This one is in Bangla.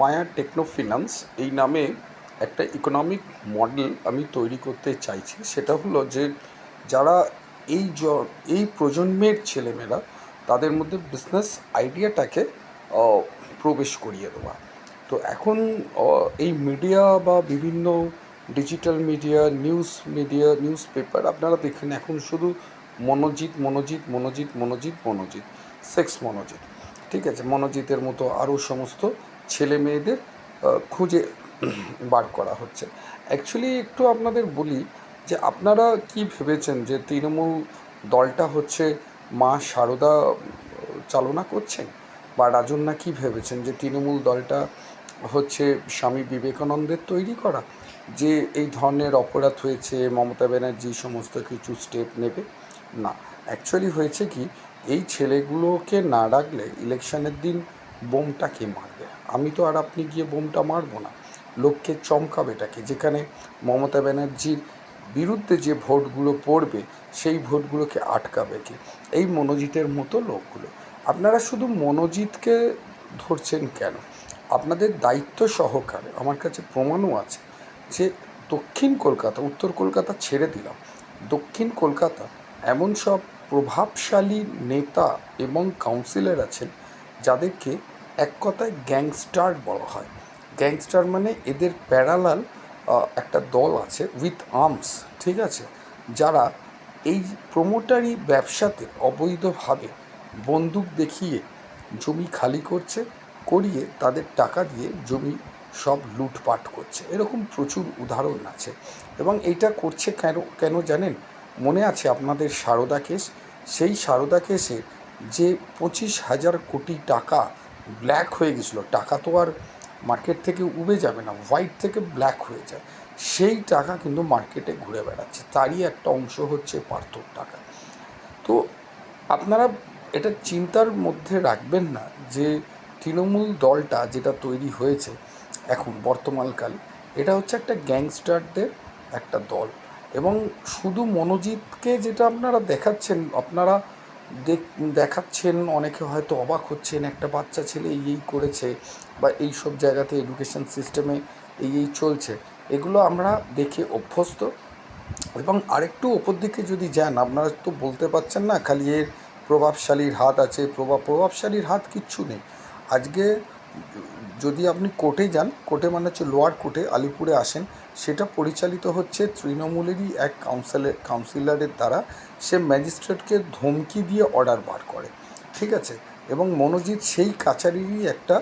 মায়া টেকনো ফিনান্স এই নামে একটা ইকোনমিক মডেল আমি তৈরি করতে চাইছি। সেটা হলো যে, যারা এই জ, এই প্রজন্মের ছেলেমেয়েরা, তাদের মধ্যে বিজনেস আইডিয়াটাকে প্রবেশ করিয়ে দেওয়া। তো এখন এই মিডিয়া বা বিভিন্ন digital media news media newspaper আপনারা দেখেন এখন শুধু মনোজিৎ মনোজিৎ মনোজিৎ মনোজিৎ মনোজিৎ, সেক্স মনোজিৎ। ঠিক আছে? মনোজিতের মতো আরও সমস্ত ছেলে মেয়েদের খুঁজে বার করা হচ্ছে। অ্যাকচুয়ালি একটু আপনাদের বলি যে আপনারা কি ভেবেছেন যে তৃণমূল দলটা হচ্ছে মা সারদা চালনা করছেন? বা রাজন্যা কি ভেবেছেন যে তৃণমূল দলটা হচ্ছে স্বামী বিবেকানন্দের তৈরি করা? যে এই ধরনের অপরাধ হয়েছে, মমতা ব্যানার্জি সমস্ত কিছু স্টেপ নেবে? না। অ্যাকচুয়ালি হয়েছে কি, এই ছেলেগুলোকে না রাখলে ইলেকশনের দিন বোমটা কে মারবে? আমি তো আর আপনি গিয়ে বোমটা মারবো না। লোককে চমকাবেটাকে যেখানে মমতা ব্যানার্জির বিরুদ্ধে যে ভোটগুলো পড়বে, সেই ভোটগুলোকে আটকাবে কে? এই মনোজিতের মতো লোকগুলো। আপনারা শুধু মনোজিতকে ধরছেন কেন? আপনাদের দায়িত্ব সহকারে আমার কাছে প্রমাণও আছে যে দক্ষিণ কলকাতা, উত্তর কলকাতা ছেড়ে দিলাম। দক্ষিণ কলকাতা এমন সব প্রভাবশালী নেতা এবং কাউন্সিলর আছেন যাদেরকে এক কথায় গ্যাংস্টার বলা হয়। গ্যাংস্টার মানে এদের প্যারালাল একটা দল আছে উইথ আর্মস ঠিক আছে? যারা এই প্রমোটারি ব্যবসাতে অবৈধভাবে বন্দুক দেখিয়ে জমি খালি করছে, করিয়ে তাদের টাকা দিয়ে জমি সব লুটপাট করছে। এরকম প্রচুর উদাহরণ আছে। এবং এটা করছে কেন কেন জানেন? মনে আছে আপনাদের সারদা কেস সেই সারদা কেসে যে পঁচিশ হাজার কোটি টাকা ব্ল্যাক হয়ে গেছিল। টাকা তো আর মার্কেট থেকে উবে যাবে না, হোয়াইট থেকে ব্ল্যাক হয়ে যায়। সেই টাকা কিন্তু মার্কেটে ঘুরে বেড়াচ্ছে, তারই একটা অংশ হচ্ছে পার্থর টাকা। তো আপনারা এটা চিন্তার মধ্যে রাখবেন না যে তৃণমূল দলটা যেটা তৈরি হয়েছে এখন, বর্তমানকালে, এটা হচ্ছে একটা গ্যাংস্টারদের একটা দল। এবং শুধু মনোজিৎকে যেটা আপনারা দেখাচ্ছেন, আপনারা দেখাচ্ছেন, অনেকে হয়তো অবাক হচ্ছেন, একটা বাচ্চা ছেলে এই এই করেছে বা এই সব জায়গাতে এডুকেশন সিস্টেমে এই এই চলছে। এগুলো আমরা দেখে অভ্যস্ত। এবং আরেকটু ওপর দিকে যদি যান, আপনারা তো বলতে পারছেন না, খালি এর প্রভাবশালীর হাত আছে প্রভাব প্রভাবশালীর হাত কিচ্ছু নেই। আজকে যদি আপনি কোর্টে যান, কোর্টে মানে হচ্ছে লোয়ার কোর্টে, আলিপুরে আসেন, সেটা পরিচালিত হচ্ছে তৃণমূলেরই এক কাউন্সিলের কাউন্সিলরের দ্বারা। সে ম্যাজিস্ট্রেটকে ধমকি দিয়ে অর্ডার বার করে। ঠিক আছে? এবং মনোজিৎ সেই কাচারিরই একটা